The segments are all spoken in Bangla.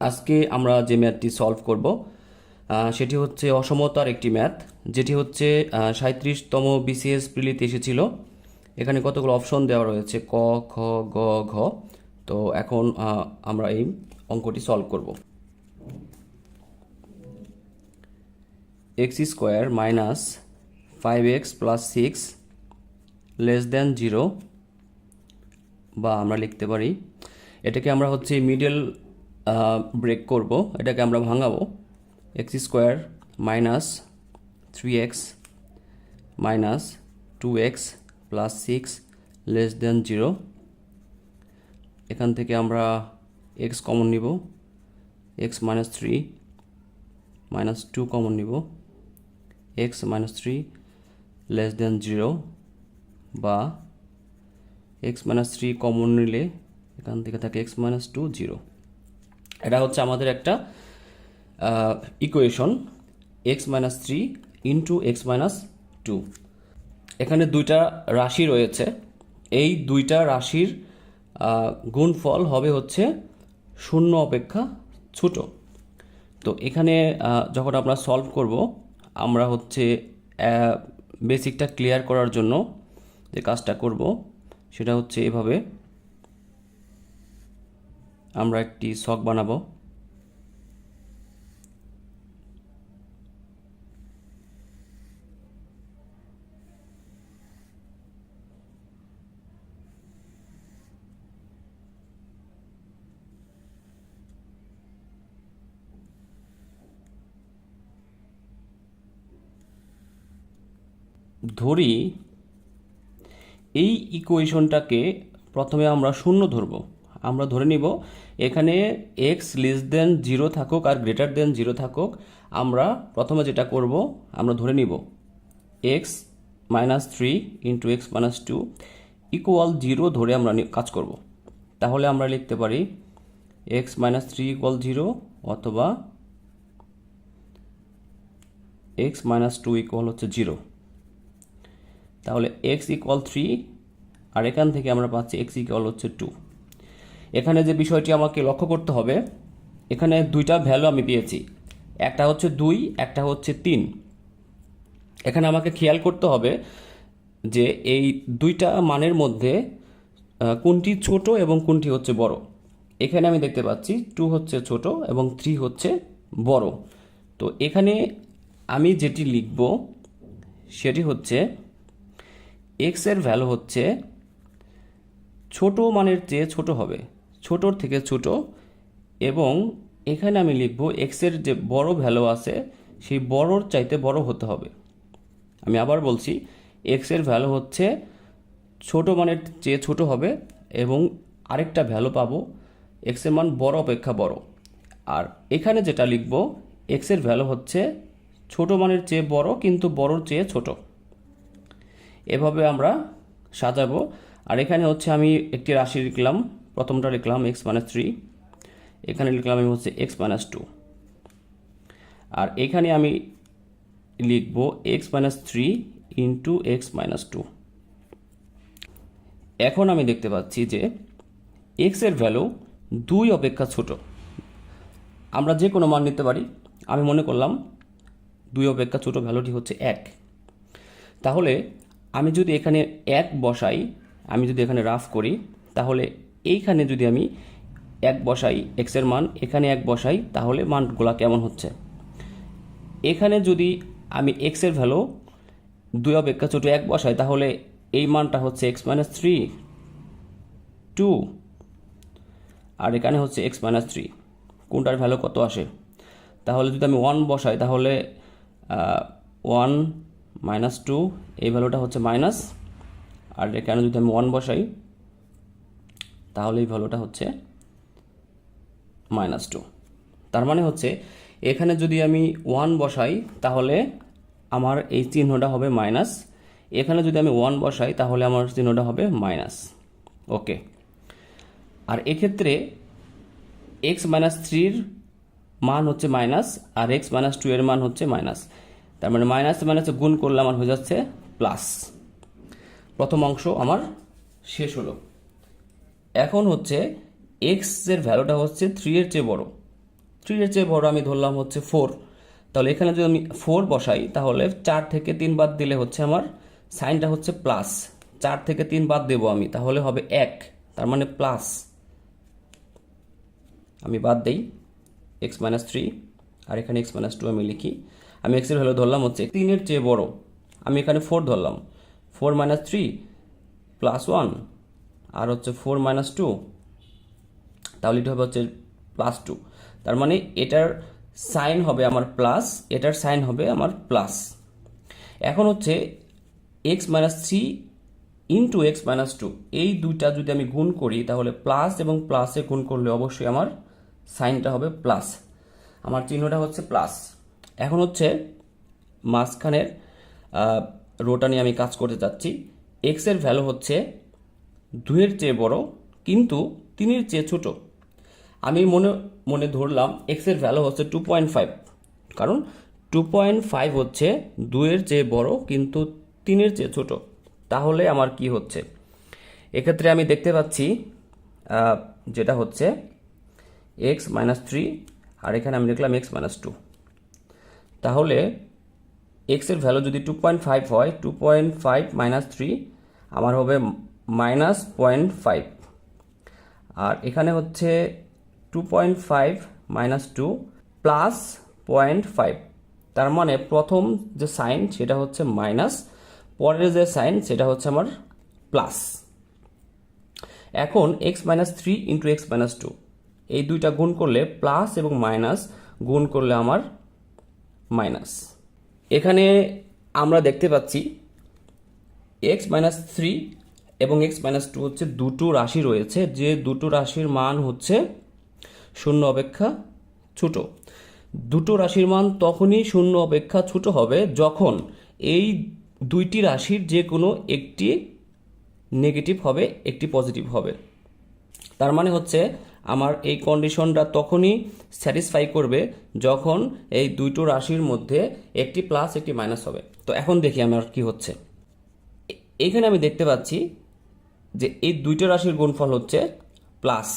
আজকে আমরা যে ম্যাথটি সলভ করব সেটি হচ্ছে অসমতার একটি ম্যাথ, যেটি হচ্ছে সাঁত্রিশতম বিসিএস প্রিলিতে এসেছিল। এখানে কতগুলো অপশন দেওয়া রয়েছে? ক, খ, গ, ঘ। তো এখন আমরা এই অঙ্কটি সলভ করব। X square minus five X plus six less than zero বা আমরা লিখতে পারি। এটাকে আমরা হচ্ছে মিডল ব্রেক করব। এটাকে আমরা ভাঙাবো। X square minus three X minus two X plus six less than zero এখান থেকে আমরা এক্স কমন নিব। X minus three minus two common নিব। X minus three less than zero বা এক্স মাইনাস থ্রি কমন নিলে এখান থেকে থাকে এক্স মাইনাস টু জিরো এটা হচ্ছে আমাদের একটা equation X minus three into X minus two এখানে দুইটা রাশি রয়েছে। এই দুইটা রাশির গুণফল হবে হচ্ছে শূন্য অপেক্ষা ছোট। তো এখানে যখন আমরা সলভ করব, আমরা হচ্ছে বেসিকটা ক্লিয়ার করার জন্য যে কাজটা করব, সেটা হচ্ছে এভাবে। আমরা একটি শখ বানাবো। ধরি এই ইকুয়েশনটাকে প্রথমে আমরা শূন্য ধরব। আমরা ধরে নিব, এখানে এক্স লেস দেন জিরো থাকুক আর গ্রেটার দেন জিরো থাকুক, আমরা প্রথমে যেটা করব, আমরা ধরে নিব X minus three into X minus two equal zero ধরে আমরা কাজ করব। তাহলে আমরা লিখতে পারি X minus three equal zero অথবা এক্স মাইনাস টু ইকুয়াল হচ্ছে জিরো তাহলে এক্স ইকুয়াল থ্রি আর এখান থেকে আমরা পাচ্ছি এক্স ইকুয়াল হচ্ছে টু এখানে যে বিষয়টি আমাকে লক্ষ্য করতে হবে, এখানে দুইটা ভ্যালু আমি পেয়েছি। একটা হচ্ছে দুই, একটা হচ্ছে তিন। এখানে আমাকে খেয়াল করতে হবে যে এই দুইটা মানের মধ্যে কোনটি ছোট এবং কোনটি হচ্ছে বড়। এখানে আমি দেখতে পাচ্ছি টু হচ্ছে ছোট এবং থ্রি হচ্ছে বড়। তো এখানে আমি যেটি লিখব, সেটি হচ্ছে এক্সের ভ্যালু হচ্ছে ছোট মানের চেয়ে ছোট হবে। ছোটোর থেকে ছোট এবং এখানে আমি লিখব এক্সের যে বড় ভ্যালু আছে, সেই বড়র চাইতে বড় হতে হবে। আমি আবার বলছি এক্সের ভ্যালু হচ্ছে ছোট মানের চেয়ে ছোট হবে এবং আরেকটা ভ্যালু পাবো এক্সের মান বড় অপেক্ষা বড়। আর এখানে যেটা লিখব এক্সের ভ্যালু হচ্ছে ছোট মানের চেয়ে বড় কিন্তু বড়র চেয়ে ছোট। এভাবে আমরা সাজাবো। আর এখানে হচ্ছে আমি একটি রাশি লিখলাম প্রথমটা লিখলাম এক্স মাইনাস থ্রি এখানে লিখলাম আমি হচ্ছে এক্স মাইনাস টু আর এখানে আমি লিখব x minus three into x minus two এখন আমি দেখতে পাচ্ছি যে এক্সের ভ্যালু দুই অপেক্ষা ছোট। আমরা যে কোনো মান নিতে পারি। আমি মনে করলাম দুই অপেক্ষা ছোট ভ্যালুটি হচ্ছে এক। তাহলে আমি যদি এখানে এক বসাই, আমি যদি এখানে রাফ করি, তাহলে এইখানে যদি আমি এক বসাই এক্সের মান, এখানে এক বসাই, তাহলে মানগুলা কেমন হচ্ছে? এখানে যদি আমি এক্সের ভ্যালু দুই অপেক্ষা ছোটো এক বসাই, তাহলে এই মানটা হচ্ছে এক্স মাইনাস থ্রি টু আর এখানে হচ্ছে এক্স মাইনাস থ্রি কোনটার ভ্যালু কত আসে? তাহলে যদি আমি ওয়ান বসাই, তাহলে ওয়ান মাইনাস টু এই ভ্যালুটা হচ্ছে মাইনাস আর এখানে যদি আমি ওয়ান বসাই তাহলে এই ভ্যালুটা হচ্ছে মাইনাস টু তার মানে হচ্ছে, এখানে যদি আমি ওয়ান বসাই, তাহলে আমার এই চিহ্নটা হবে মাইনাস এখানে যদি আমি ওয়ান বসাই, তাহলে আমার চিহ্নটা হবে মাইনাস ওকে আর এক্ষেত্রে এক্স মাইনাস থ্রির মান হচ্ছে মাইনাস আর এক্স মাইনাস টু এর মান হচ্ছে মাইনাস তার মানে মাইনাস মাইনাসে গুণ করলে আমার হয়ে যাচ্ছে প্লাস প্রথম অংশ আমার শেষ হলো। এখন হচ্ছে এক্সের ভ্যালুটা হচ্ছে থ্রি এর চেয়ে বড়। থ্রি এর চেয়ে বড় আমি ধরলাম হচ্ছে ফোর তাহলে এখানে যদি আমি ফোর বসাই, তাহলে চার থেকে তিন বাদ দিলে হচ্ছে আমার সাইনটা হচ্ছে প্লাস চার থেকে তিন বাদ দেবো আমি, তাহলে হবে এক, তার মানে প্লাস আমি বাদ দেই এক্স মাইনাস থ্রি আর এখানে এক্স মাইনাস টু আমি লিখি। আমি এক্সের ভ্যালু ধরলাম হচ্ছে তিনের চেয়ে বড়। আমি এখানে ফোর ধরলাম। Four minus three plus one আর হচ্ছে ফোর মাইনাস টু তাহলে এটা হবে হচ্ছে প্লাস টু তার মানে এটার সাইন হবে আমার প্লাস এটার সাইন হবে আমার প্লাস এখন হচ্ছে x minus three into x minus two এই দুইটা যদি আমি গুণ করি, তাহলে প্লাস এবং প্লাসে গুণ করলে অবশ্যই আমার সাইনটা হবে প্লাস আমার চিহ্নটা হচ্ছে প্লাস এখন হচ্ছে মাঝখানের রোটা নিয়ে আমি কাজ করতে চাচ্ছি। এক্সের ভ্যালু হচ্ছে দুইয়ের চেয়ে বড়, কিন্তু তিনের চেয়ে ছোট। আমি মনে মনে ধরলাম এক্সের ভ্যালু হচ্ছে টু পয়েন্ট ফাইভ কারণ টু পয়েন্ট ফাইভ হচ্ছে দুইয়ের চেয়ে বড়, কিন্তু তিনের চেয়ে ছোট। তাহলে আমার কি হচ্ছে? এক্ষেত্রে আমি দেখতে পাচ্ছি যেটা হচ্ছে এক্স মাইনাস থ্রি আর এখানে আমি লিখলাম এক্স মাইনাস টু তাহলে এক্সের ভ্যালু যদি টু পয়েন্ট ফাইভ হয় two point five minus three আমার হবে মাইনাস পয়েন্ট ফাইভ আর এখানে হচ্ছে two point five minus two plus point five তার মানে প্রথম যে সাইন, সেটা হচ্ছে মাইনাস পরের যে সাইন, সেটা হচ্ছে আমার প্লাস এখন x minus three into x minus two এই দুইটা গুণ করলে প্লাস এবং মাইনাস গুণ করলে আমার মাইনাস এখানে আমরা দেখতে পাচ্ছি এক্স মাইনাস থ্রি এবং এক্স মাইনাস টু হচ্ছে দুটো রাশি রয়েছে, যে দুটো রাশির মান হচ্ছে শূন্য অপেক্ষা ছোট। দুটো রাশির মান তখনই শূন্য অপেক্ষা ছোট হবে যখন এই দুইটি রাশির যে কোনো একটি নেগেটিভ হবে, একটি পজিটিভ হবে। তার মানে হচ্ছে আমার এই কন্ডিশনটা তখনই স্যাটিসফাই করবে যখন এই দুটো রাশির মধ্যে একটি প্লাস একটি মাইনাস হবে। তো এখন দেখি আমার কি হচ্ছে। এখানে আমি দেখতে পাচ্ছি যে এই দুইটা রাশির গুণফল হচ্ছে প্লাস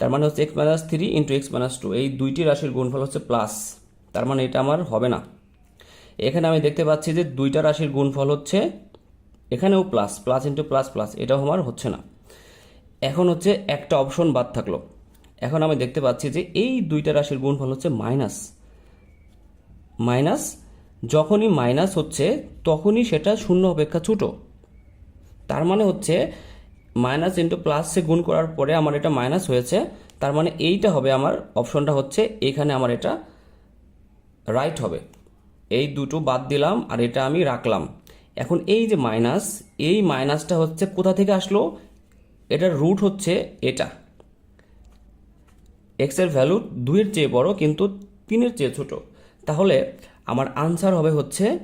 তার মানে হচ্ছে x minus three into x minus two এই দুইটি রাশির গুণফল হচ্ছে প্লাস তার মানে এটা আমার হবে না। এখানে আমি দেখতে পাচ্ছি যে দুইটা রাশির গুণফল হচ্ছে এখানেও plus plus into plus plus এটাও আমার হচ্ছে না। এখন হচ্ছে একটা অপশন বাদ থাকল। এখন আমি দেখতে পাচ্ছি যে এই দুইটা রাশির গুণফল হচ্ছে মাইনাস মাইনাস যখনই মাইনাস হচ্ছে, তখনই সেটা শূন্য অপেক্ষা ছোট। তার মানে হচ্ছে মাইনাস ইন্টু প্লাসে গুণ করার পরে আমার এটা মাইনাস হয়েছে, তার মানে এইটা হবে আমার অপশনটা হচ্ছে এখানে আমার এটা রাইট হবে। এই দুটো বাদ দিলাম আর এটা আমি রাখলাম। এখন এই যে মাইনাস, এই মাইনাসটা হচ্ছে কোথা থেকে আসলো? এটার রুট হচ্ছে এটা। এক্সের ভ্যালু দুইয়ের চেয়ে বড় কিন্তু তিনের চেয়ে ছোট। তাহলে আমার আনসার হবে হচ্ছে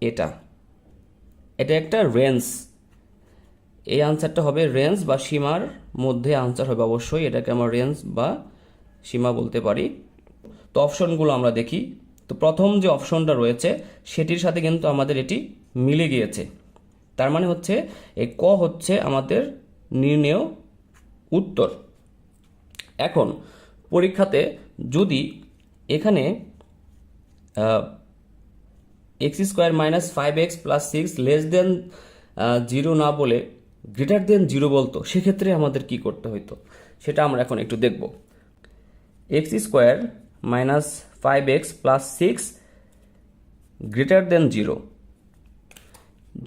এটা। এটা একটা রেঞ্জ এই আনসারটা হবে রেঞ্জ বা সীমার মধ্যে আনসার হবে অবশ্যই। এটাকে আমরা রেঞ্জ বা সীমা বলতে পারি। তো অপশনগুলো আমরা দেখি। তো প্রথম যে অপশনটা রয়েছে, সেটির সাথে কিন্তু আমাদের এটি মিলে গিয়েছে। তার মানে হচ্ছে এই ক হচ্ছে আমাদের নির্ণেয় উত্তর। এখন, পরীক্ষাতে যদি এখানে x square minus five x plus six less than zero না বলে গ্রেটার দেন জিরো বলতো, সেক্ষেত্রে আমাদের কি করতে হতো সেটা আমরা এখন একটু দেখব। X square minus five x plus six greater than zero.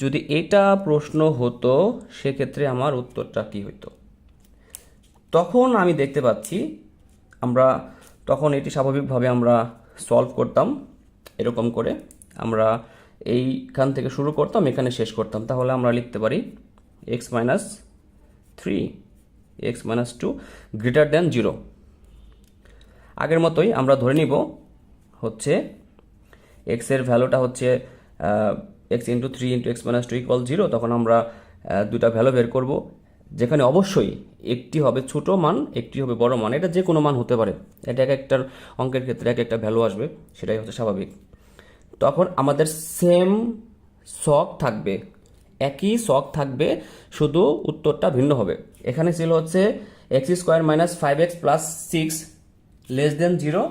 যদি এটা প্রশ্ন হতো, সেক্ষেত্রে আমার উত্তরটা কি হতো তখন আমি দেখতে পাচ্ছি, আমরা তখন এটি স্বাভাবিকভাবে আমরা সলভ করতাম, এরকম করে। আমরা এইখান থেকে শুরু করতাম, এখানে শেষ করতাম। তাহলে আমরা লিখতে পারি x minus three x minus two greater than zero আগের মতোই আমরা ধরে নিব হচ্ছে এক্সের ভ্যালুটা হচ্ছে x into three into x minus two equal zero তখন আমরা দুটা ভ্যালু বের করব, যেখানে অবশ্যই একটি হবে ছোট মান, একটি হবে বড় মান। এটা যে কোনো মান হতে পারে। এটা এক একটার অঙ্কের ক্ষেত্রে এক একটা ভ্যালু আসবে, সেটাই হচ্ছে স্বাভাবিক। তখন আমাদের সেম শখ থাকবে। একই শখ থাকবে, শুধু উত্তরটা ভিন্ন হবে। এখানে ছিল হচ্ছে x square minus five x plus six less than zero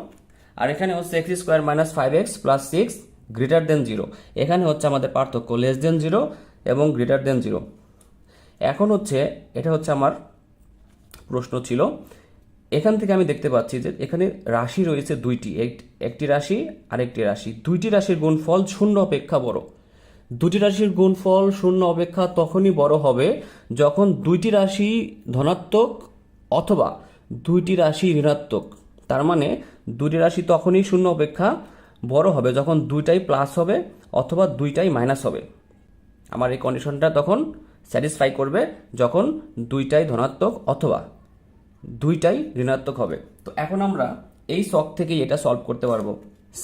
আর এখানে হচ্ছে x square minus five x plus six greater than zero এখানে হচ্ছে আমাদের পার্থক্য লেস দেন জিরো এবং গ্রেটার দেন জিরো এখন হচ্ছে, এটা হচ্ছে আমার প্রশ্ন ছিল। এখান থেকে আমি দেখতে পাচ্ছি যে এখানে রাশি রয়েছে দুইটি। এক- একটি রাশি আর একটি রাশি। দুইটি রাশির গুণফল শূন্য অপেক্ষা বড়। দুটি রাশির গুণফল শূন্য অপেক্ষা তখনই বড় হবে যখন দুইটি রাশি ধনাত্মক অথবা দুইটি রাশি ঋণাত্মক। তার মানে দুটি রাশি তখনই শূন্য অপেক্ষা বড় হবে যখন দুইটাই প্লাস হবে অথবা দুইটাই মাইনাস হবে। আমার এই কন্ডিশনটা তখন স্যাটিসফাই করবে যখন দুইটাই ধনাত্মক অথবা দুইটাই ঋণাত্মক হবে। তো এখন আমরা এই শখ থেকেই এটা সলভ করতে পারব।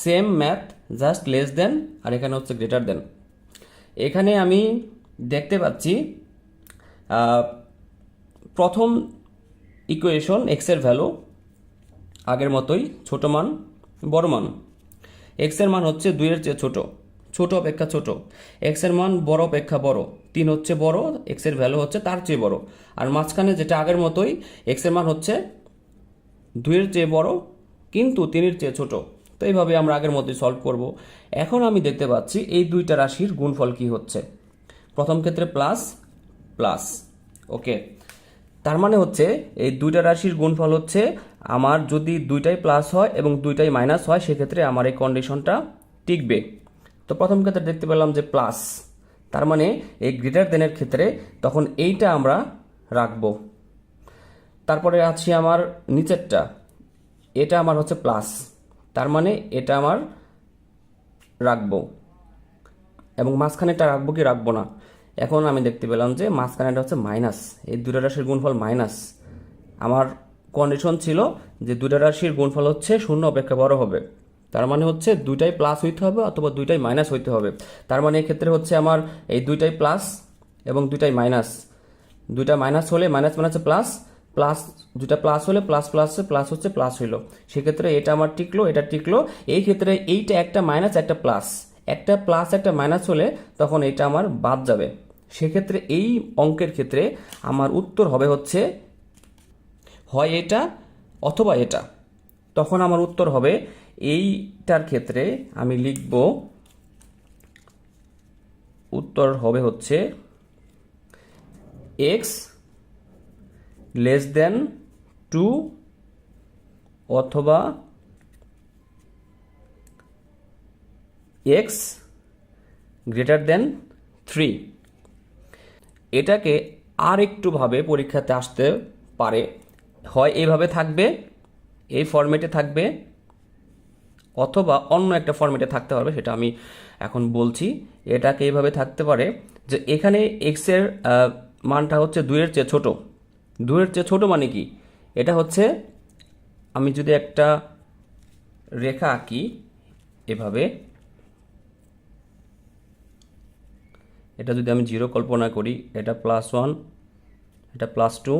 Same math just less than আর এখানে হচ্ছে গ্রেটার দেন এখানে আমি দেখতে পাচ্ছি প্রথম ইকুয়েশন এক্সের ভ্যালু আগের মতোই ছোট মান, বড় মান। এক্সের মান হচ্ছে দুইয়ের চেয়ে ছোট। ছোট অপেক্ষা ছোট। এক্সের মান বড় অপেক্ষা বড়। তিন হচ্ছে বড় এক্সের ভ্যালু হচ্ছে তার চেয়ে বড়। আর মাঝখানে যেটা আগের মতোই এক্সের মান হচ্ছে দুইয়ের চেয়ে বড়, কিন্তু তিনের চেয়ে ছোট। তো এইভাবে আমরা আগের মতোই সলভ করব। এখন আমি দেখতে পাচ্ছি এই দুইটা রাশির গুণফল কি হচ্ছে। প্রথম ক্ষেত্রে প্লাস প্লাস ওকে তার মানে হচ্ছে এই দুইটা রাশির গুণফল হচ্ছে আমার যদি দুইটাই প্লাস হয় এবং দুইটাই মাইনাস হয়, সেক্ষেত্রে আমার এই কন্ডিশনটা টিকবে। তো প্রথম ক্ষেত্রে দেখতে পেলাম যে প্লাস তার মানে এই গ্রেটার দেনের ক্ষেত্রে তখন এইটা আমরা রাখব। তারপরে আছি আমার নিচেরটা। এটা আমার হচ্ছে প্লাস তার মানে এটা আমার রাখব। এবং মাঝখানেটা রাখব কি রাখব না? এখন আমি দেখতে পেলাম যে মাঝখানেটা হচ্ছে মাইনাস এই দুটো রাশির গুণফল মাইনাস আমার কন্ডিশন ছিল যে দুটো রাশির গুণফল হচ্ছে শূন্য অপেক্ষা বড় হবে। তার মানে হচ্ছে দুইটাই প্লাস হইতে হবে অথবা দুইটাই মাইনাস হইতে হবে। তার মানে এক্ষেত্রে হচ্ছে আমার এই দুইটাই প্লাস এবং দুইটাই মাইনাস দুইটা মাইনাস হলে মাইনাস মাইনাসে প্লাস প্লাস দুটা প্লাস হলে প্লাস প্লাসে প্লাস হচ্ছে প্লাস হইল। সেক্ষেত্রে এটা আমার টিকলো, এটা টিকলো। এই ক্ষেত্রে এইটা একটা মাইনাস একটা প্লাস একটা প্লাস একটা মাইনাস হলে তখন এটা আমার বাদ যাবে। সেক্ষেত্রে এই অঙ্কের ক্ষেত্রে আমার উত্তর হবে হচ্ছে, হয় এটা অথবা এটা। তখন আমার উত্তর হবে এইটার ক্ষেত্রে আমি লিখব, উত্তর হবে হচ্ছে এক্স লেস দেন টু অথবা এক্স গ্রেটার দেন থ্রি এটাকে আর একটুভাবে পরীক্ষাতে আসতে পারে। হয় এইভাবে থাকবে, এই ফরম্যাটে থাকবে অথবা অন্য একটা ফরম্যাটে থাকতে পারবে, সেটা আমি এখন বলছি। এটাকে এইভাবে থাকতে পারে যে এখানে এক্সের মানটা হচ্ছে দুইয়ের চেয়ে ছোট। দুইয়ের চেয়ে ছোট মানে কি? এটা হচ্ছে, আমি যদি একটা রেখা আঁকি এভাবে, এটা যদি আমি জিরো কল্পনা করি, এটা প্লাস ওয়ান এটা প্লাস টু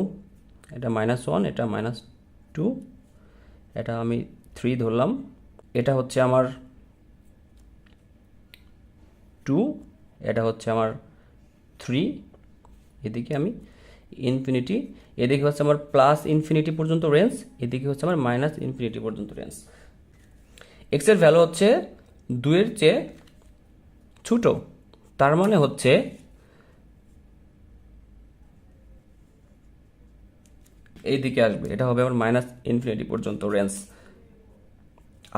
এটা মাইনাস ওয়ান এটা মাইনাস টু এটা আমি থ্রি ধরলাম। এটা হচ্ছে আমার টু এটা হচ্ছে আমার থ্রি এদিকে আমি ইনফিনিটি এদিকে হচ্ছে আমার প্লাস ইনফিনিটি পর্যন্ত রেঞ্জ এদিকে হচ্ছে আমার মাইনাস ইনফিনিটি পর্যন্ত রেঞ্জ এক্সের ভ্যালু হচ্ছে দুইয়ের চেয়ে ছোটো, তার মানে হচ্ছে এই দিকে আসবে, এটা হবে আমার মাইনাস ইনফিনিটি পর্যন্ত রেঞ্জ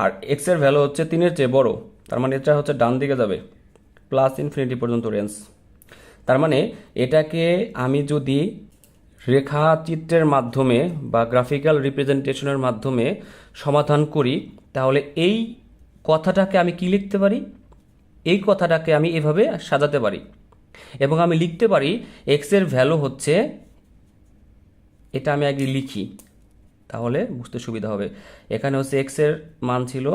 আর এক্সের ভ্যালু হচ্ছে তিনের চেয়ে বড়, তার মানে এটা হচ্ছে ডান দিকে যাবে প্লাস ইনফিনিটি পর্যন্ত রেঞ্জ তার মানে এটাকে আমি যদি রেখাচিত্রের মাধ্যমে বা গ্রাফিক্যাল রিপ্রেজেন্টেশনের মাধ্যমে সমাধান করি, তাহলে এই কথাটাকে আমি কি লিখতে পারি? এই কথাটাকে আমি এভাবে সাজাতে পারি। এবং আমি লিখতে পারি এক্সের ভ্যালু হচ্ছে, এটা আমি আগে লিখি। তাহলে বুঝতে সুবিধা হবে। এখানে হচ্ছে এক্সের মান ছিল,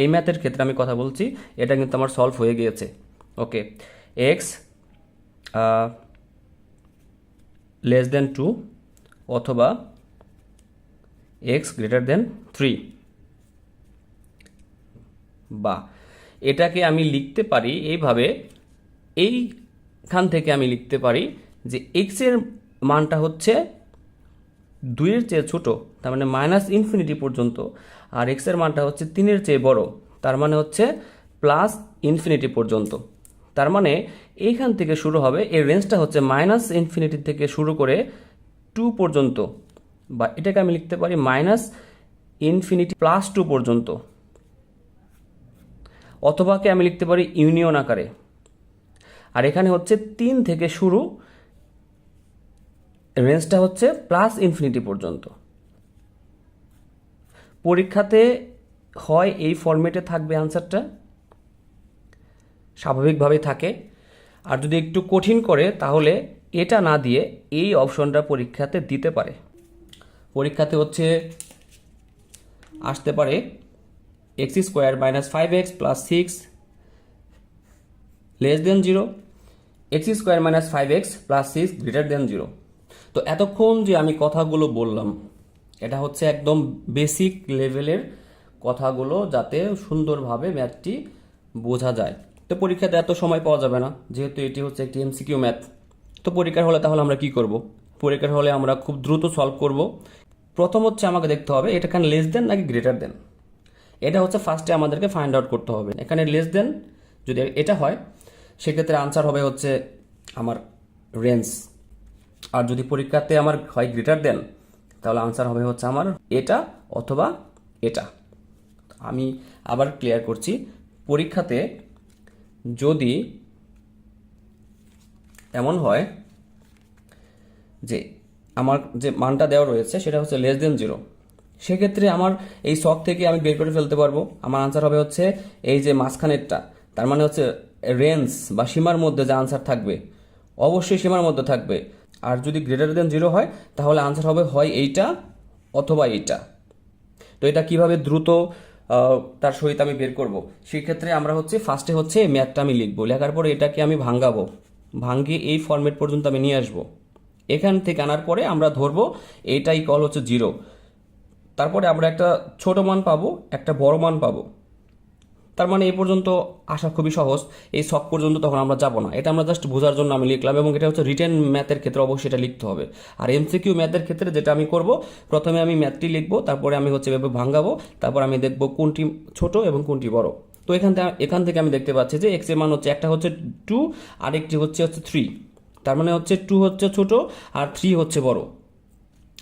এই ম্যাথের ক্ষেত্রে আমি কথা বলছি, এটা কিন্তু আমার সলভ হয়ে গিয়েছে। Okay x less than two অথবা এক্স গ্রেটার দেন থ্রি বা, এটাকে আমি লিখতে পারি এইভাবে, এইখান থেকে আমি লিখতে পারি যে এক্সের মানটা হচ্ছে দুইয়ের চেয়ে ছোট, তার মানে মাইনাস ইনফিনিটি পর্যন্ত, আর এক্সের মানটা হচ্ছে তিনের চেয়ে বড়, তার মানে হচ্ছে প্লাস ইনফিনিটি পর্যন্ত। তার মানে এইখান থেকে শুরু হবে এর রেঞ্জটা হচ্ছে মাইনাস ইনফিনিটি থেকে শুরু করে টু পর্যন্ত, বা এটাকে আমি লিখতে পারি মাইনাস ইনফিনিটি প্লাস টু পর্যন্ত। অথবাকে আমি লিখতে পারি ইউনিয়ন আকারে। আর এখানে হচ্ছে তিন থেকে শুরু রেঞ্জটা হচ্ছে প্লাস ইনফিনিটি পর্যন্ত। পরীক্ষাতে হয় এই ফরম্যাটে থাকবে আনসারটা স্বাভাবিকভাবেই থাকে। আর যদি একটু কঠিন করে, তাহলে এটা না দিয়ে এই অপশনটা পরীক্ষাতে দিতে পারে। পরীক্ষাতে হচ্ছে আসতে পারে x square minus five x plus six less than zero x square minus five x plus six greater than zero তো এতক্ষণ যে আমি কথাগুলো বললাম, এটা হচ্ছে একদম বেসিক লেভেলের কথাগুলো যাতে সুন্দরভাবে ম্যাথটি বোঝা যায়। তো পরীক্ষাতে এত সময় পাওয়া যাবে না, যেহেতু এটি হচ্ছে একটি এমসিকিউ ম্যাথ তো পরীক্ষার হলে তাহলে আমরা কি করব? পরীক্ষার হলে আমরা খুব দ্রুত সলভ করব। প্রথম হচ্ছে আমাকে দেখতে হবে, এটা এখানে লেস দেন নাকি গ্রেটার দেন এটা হচ্ছে ফার্স্টে আমাদেরকে ফাইন্ড আউট করতে হবে। এখানে লেস দেন যদি এটা হয়, সেক্ষেত্রে আনসার হবে হচ্ছে আমার রেঞ্জ আর যদি পরীক্ষাতে আমার হয় গ্রেটার দেন তাহলে আনসার হবে হচ্ছে আমার এটা অথবা এটা। আমি আবার ক্লিয়ার করছি, পরীক্ষাতে যদি এমন হয় যে আমার যে মানটা দেওয়া রয়েছে সেটা হচ্ছে লেস দেন জিরো সেক্ষেত্রে আমার এই শখ থেকে আমি বের করে ফেলতে পারব। আমার আনসার হবে হচ্ছে এই যে মাঝখানেরটা, তার মানে হচ্ছে রেঞ্জ বা সীমার মধ্যে যে আনসার থাকবে, অবশ্যই সীমার মধ্যে থাকবে। আর যদি গ্রেটার দেন জিরো হয়, তাহলে আনসার হবে হয় এইটা অথবা এইটা। তো এটা কীভাবে দ্রুত তার সহিত আমি বের করব? সেক্ষেত্রে আমরা হচ্ছে ফার্স্টে হচ্ছে ম্যাথটা আমি লিখব। লেখার পরে এটাকে আমি ভাঙ্গাবো। ভাঙ্গিয়ে এই ফরম্যাট পর্যন্ত আমি নিয়ে আসব। এখান থেকে আনার পরে আমরা ধরবো এইটাই কল হচ্ছে জিরো তারপরে আমরা একটা ছোট মান পাবো, একটা বড় মান পাবো। তার মানে এই পর্যন্ত আসা খুবই সহজ। এই শখ পর্যন্ত তখন আমরা যাব না। এটা আমরা জাস্ট বোঝার জন্য আমি লিখলাম এবং এটা হচ্ছে রিটেন ম্যাথের ক্ষেত্রে অবশ্যই এটা লিখতে হবে। আর এমসিকিউ ম্যাথের ক্ষেত্রে যেটা আমি করব, প্রথমে আমি ম্যাথটি লিখব, তারপরে আমি হচ্ছে এভাবে ভাঙাবো, তারপর আমি দেখব কোনটি ছোট এবং কোনটি বড়। তো এখান থেকে এখান থেকে আমি দেখতে পাচ্ছি যে এক্সের মান হচ্ছে, একটা হচ্ছে টু আর একটি হচ্ছে হচ্ছে থ্রি তার মানে হচ্ছে টু হচ্ছে ছোট, আর থ্রি হচ্ছে বড়।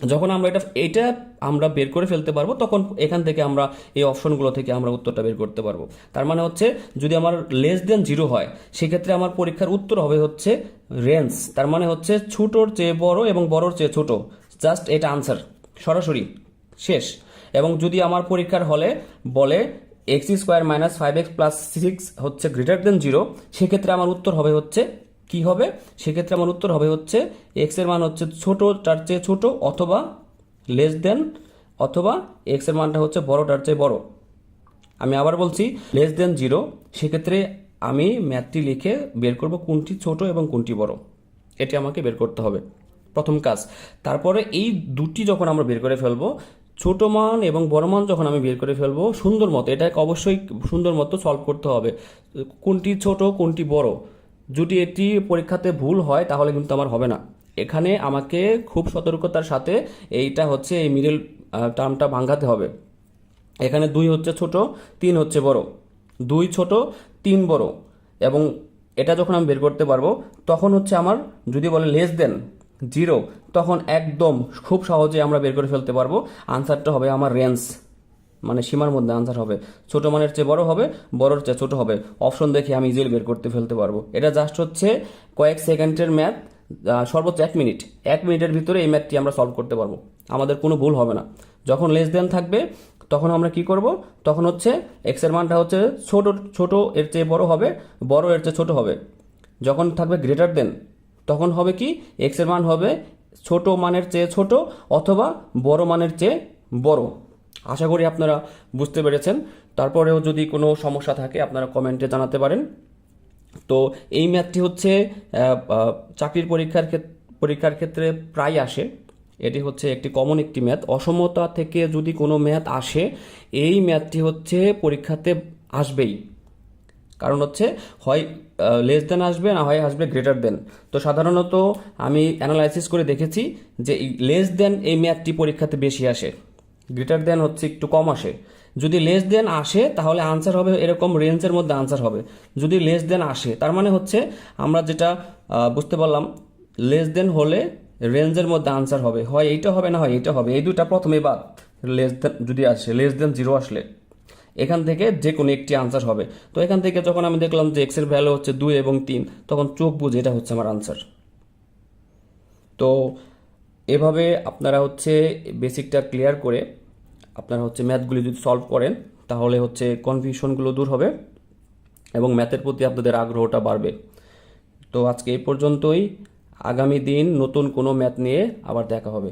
যখন আমরা এটা এটা আমরা বের করে ফেলতে পারব, তখন এখান থেকে আমরা এই অপশনগুলো থেকে আমরা উত্তরটা বের করতে পারব। তার মানে হচ্ছে, যদি আমার লেস দেন জিরো হয়, সেক্ষেত্রে আমার পরীক্ষার উত্তর হবে হচ্ছে রেঞ্জ তার মানে হচ্ছে ছোটোর চেয়ে বড় এবং বড়োর চেয়ে ছোট। জাস্ট এটা আনসার সরাসরি। শেষ। এবং যদি আমার পরীক্ষার হলে বলে x square minus five x plus six হচ্ছে গ্রেটার দেন জিরো সেক্ষেত্রে আমার উত্তর হবে হচ্ছে কি হবে? সেক্ষেত্রে আমার উত্তর হবে হচ্ছে এক্সের মান হচ্ছে ছোট, তার চেয়ে ছোট অথবা লেস দেন অথবা এক্সের মানটা হচ্ছে বড়টার চেয়ে বড়। আমি আবার বলছি লেস দেন জিরো সেক্ষেত্রে আমি ম্যাথটি লিখে বের করব কোনটি ছোট এবং কোনটি বড়। এটি আমাকে বের করতে হবে। প্রথম কাজ। তারপরে এই দুটি যখন আমরা বের করে ফেলব, ছোট মান এবং বড় মান যখন আমি বের করে ফেলব, সুন্দর মতো, এটাকে অবশ্যই সুন্দর মতো সলভ করতে হবে। কোনটি ছোট, কোনটি বড়। যদি এটি পরীক্ষাতে ভুল হয়, তাহলে কিন্তু আমার হবে না। এখানে আমাকে খুব সতর্কতার সাথে এইটা হচ্ছে এই মিডল টার্মটা ভাঙাতে হবে। এখানে দুই হচ্ছে ছোট, তিন হচ্ছে বড়। দুই ছোট, তিন বড়। এবং এটা যখন আমি বের করতে পারব, তখন হচ্ছে আমার যদি বলে লেস দেন জিরো তখন একদম খুব সহজে আমরা বের করে ফেলতে পারব। আনসারটা হবে আমার রেঞ্জ মানে সীমার মধ্যে আনসার হবে। ছোট মানের চেয়ে বড় হবে, বড়র চেয়ে ছোট হবে। অপশন দেখে আমি ইজিলি বের করতে ফেলতে পারব। এটা জাস্ট হচ্ছে কয়েক সেকেন্ডের ম্যাথ সর্বোচ্চ এক মিনিট এক মিনিটের ভিতরে এই ম্যাথটি আমরা সলভ করতে পারব। আমাদের কোনো ভুল হবে না। যখন লেস দেন থাকবে, তখন আমরা কি করব? তখন হচ্ছে এক্সের মানটা হচ্ছে ছোট ছোট এর চেয়ে বড় হবে, বড় এর চেয়ে ছোট হবে। যখন থাকবে গ্রেটার দেন তখন হবে কি? এক্সের মান হবে ছোট মানের চেয়ে ছোট অথবা বড় মানের চেয়ে বড়। আশা করি আপনারা বুঝতে পেরেছেন। তারপরেও যদি কোনো সমস্যা থাকে, আপনারা কমেন্টে জানাতে পারেন। তো এই ম্যাথটি হচ্ছে চাকরির পরীক্ষার পরীক্ষার ক্ষেত্রে প্রায় আসে। এটি হচ্ছে একটি কমন একটি ম্যাথ। অসমতা থেকে যদি কোনো ম্যাথ আসে, এই ম্যাথটি হচ্ছে পরীক্ষাতে আসবেই। কারণ হচ্ছে, হয় লেস দেন আসবে, না হয় আসবে গ্রেটার দেন তো সাধারণত আমি অ্যানালাইসিস করে দেখেছি যে লেস দেন এই ম্যাথটি পরীক্ষাতে বেশি আসে। গ্রেটার দেন হচ্ছে একটু কম আসে। যদি লেস দেন আসে, তাহলে আনসার হবে এরকম রেঞ্জের মধ্যে আনসার হবে। যদি লেস দেন আসে, তার মানে হচ্ছে আমরা যেটা বুঝতে পারলাম লেস দেন হলে রেঞ্জের মধ্যে আনসার হবে। হয় এইটা হবে না হয় এইটা হবে। এই দুটা প্রথমে বাদ। লেস দেন যদি আসে লেস দেন জিরো আসলে এখান থেকে যে কোনো একটি আনসার হবে। তো এখান থেকে যখন আমি দেখলাম যে এক্সের ভ্যালু হচ্ছে দুই এবং তিন, তখন চোখ বুঝে এটা হচ্ছে আমার আনসার তো এভাবে আপনারা হচ্ছে বেসিকটা ক্লিয়ার করে আপনারা হচ্ছে ম্যাথগুলি যদি সলভ করেন, তাহলে হচ্ছে কনফিউশনগুলো দূর হবে এবং ম্যাথের প্রতি আপনাদের আগ্রহটা বাড়বে। তো আজকে এই পর্যন্তই। আগামী দিন নতুন কোনো ম্যাথ নিয়ে আবার দেখা হবে।